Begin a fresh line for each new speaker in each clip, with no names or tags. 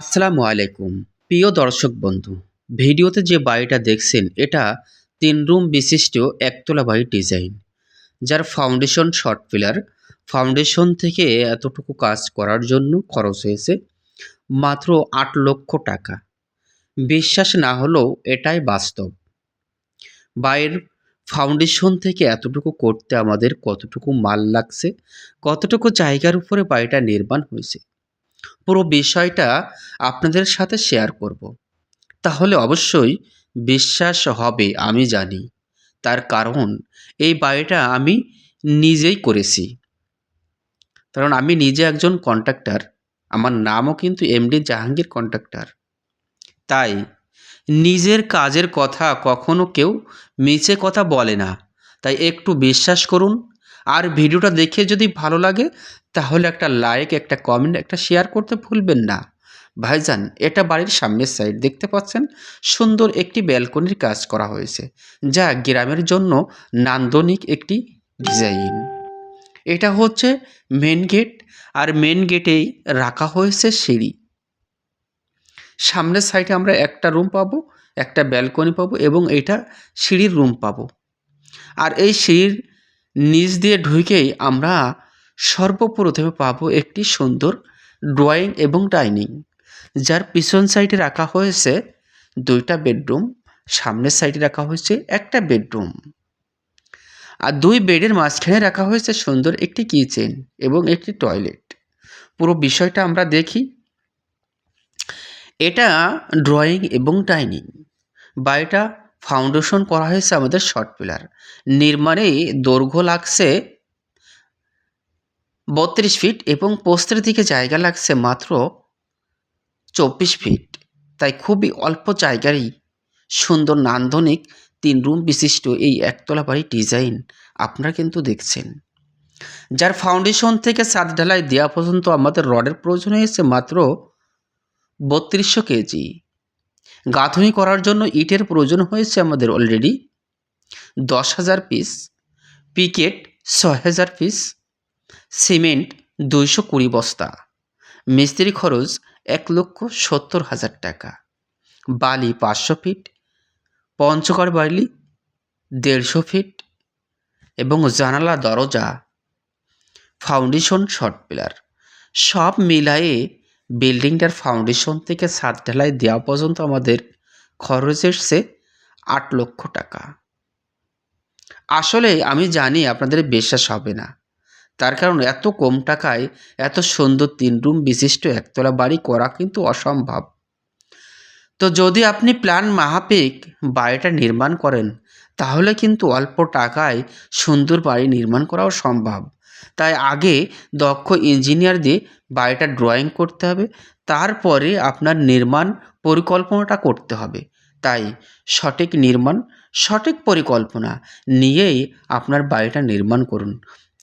আসসালামু আলাইকুম। প্রিয় দর্শক বন্ধু, ভিডিওতে যে বাড়িটা দেখছেন, এটা তিন রুম বিশিষ্ট একতলা বাড়ির ডিজাইন। যার ফাউন্ডেশন শর্ট পিলার। ফাউন্ডেশন থেকে এতটুকু কাজ করার জন্য খরচ হয়েছে মাত্র আট লক্ষ টাকা। বিশ্বাস না হলেও এটাই বাস্তব। বাড়ির ফাউন্ডেশন থেকে এতটুকু করতে আমাদের কতটুকু মাল লাগছে, কতটুকু জায়গার উপরে বাড়িটা নির্মাণ হয়েছে পুরো বিষয়টা আপনাদের সাথে শেয়ার করব। তাহলে অবশ্যই বিশ্বাস হবে, আমি জানি। তার কারণ, এই বাড়িটা আমি নিজেই করেছি। কারণ আমি নিজে একজন কন্ট্রাক্টর আমার নামও কিন্তু এমডি জাহাঙ্গীর কন্ট্রাক্টর তাই, নিজের কাজের কথা কখনো কেউ মিছে কথা বলে না। তাই একটু বিশ্বাস করুন আর ভিডিওটা দেখে যদি ভালো লাগে, তাহলে একটা লাইক একটা কমেন্ট একটা শেয়ার করতে ভুলবেন না। ভাইজান, এটা বাড়ির সামনের সাইড দেখতে পাচ্ছেন? সুন্দর একটি ব্যালকনির কাজ করা হয়েছে, যা গ্রামের জন্য নান্দনিক একটি ডিজাইন এটা হচ্ছে মেন গেট আর মেন গেটেই রাখা হয়েছে সিঁড়ি। সামনের সাইডে আমরা একটা রুম পাবো, একটা ব্যালকনি পাবো, এবং এটা সিঁড়ির রুম পাবো। আর এই সিঁড়ির নিচ দিয়ে ঢুকেই আমরা সর্বপ্রথমে পাবো একটি সুন্দর ড্রয়িং এবং ডাইনিং, যার পিছন সাইডে রাখা হয়েছে দুইটা বেডরুম, সামনের সাইডে রাখা হয়েছে একটা বেডরুম। আর দুই বেডের মাঝখানে রাখা হয়েছে সুন্দর একটি কিচেন এবং একটি টয়লেট। পুরো বিষয়টা আমরা দেখি। এটা ড্রয়িং এবং ডাইনিং। বাড়িটা ফাউন্ডেশন করা হয়েছে আমাদের শর্ট পিলার। নির্মাণে দৈর্ঘ্য লাগছে বত্রিশ ফিট এবং পোস্তের দিকে জায়গা লাগছে মাত্র চব্বিশ ফিট। তাই খুবই অল্প জায়গারই সুন্দর নান্দনিক তিন রুম বিশিষ্ট এই একতলা বাড়ির ডিজাইন আপনারা কিন্তু দেখছেন। যার ফাউন্ডেশন থেকে ছাদ ঢালাই দেওয়া পর্যন্ত আমাদের রডের প্রয়োজন হয়েছে মাত্র বত্রিশশো কেজি। গাঁথনি করার জন্য ইটের প্রয়োজন হয়েছে আমাদের অলরেডি দশ হাজার পিস পিকেট ছয় হাজার পিস সিমেন্ট দুইশো কুড়ি বস্তা, মিস্ত্রি খরচ এক লক্ষ সত্তর হাজার টাকা, বালি পাঁচশো ফিট পঞ্চগড় বালি দেড়শো ফিট এবং জানালা দরজা ফাউন্ডেশন শর্ট পিলার সব মিলায়ে বিল্ডিংটার ফাউন্ডেশন থেকে ছাদ ঢালাই দেওয়া পর্যন্ত আমাদের খরচ এসছে আট লক্ষ টাকা। আসলে আমি জানি আপনাদের বিশ্বাস হবে না। তার কারণ এত কম টাকায় এত সুন্দর তিন রুম বিশিষ্ট একতলা বাড়ি করা কিন্তু অসম্ভব। তো যদি আপনি প্ল্যান মাহাপিক বাড়িটা নির্মাণ করেন, তাহলে কিন্তু অল্প টাকায় সুন্দর বাড়ি নির্মাণ করাও সম্ভব। তাই আগে দক্ষ ইঞ্জিনিয়ার দিয়ে বাড়িটা ড্রয়িং করতে হবে, তারপরে আপনার নির্মাণ পরিকল্পনাটা করতে হবে। তাই সঠিক নির্মাণ, সঠিক পরিকল্পনা নিয়েই আপনার বাড়িটা নির্মাণ করুন।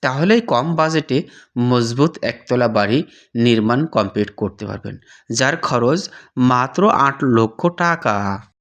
তাহলেই কম বাজেটে মজবুত একতলা বাড়ি নির্মাণ কমপ্লিট করতে পারবেন, যার খরচ মাত্র আট লক্ষ টাকা।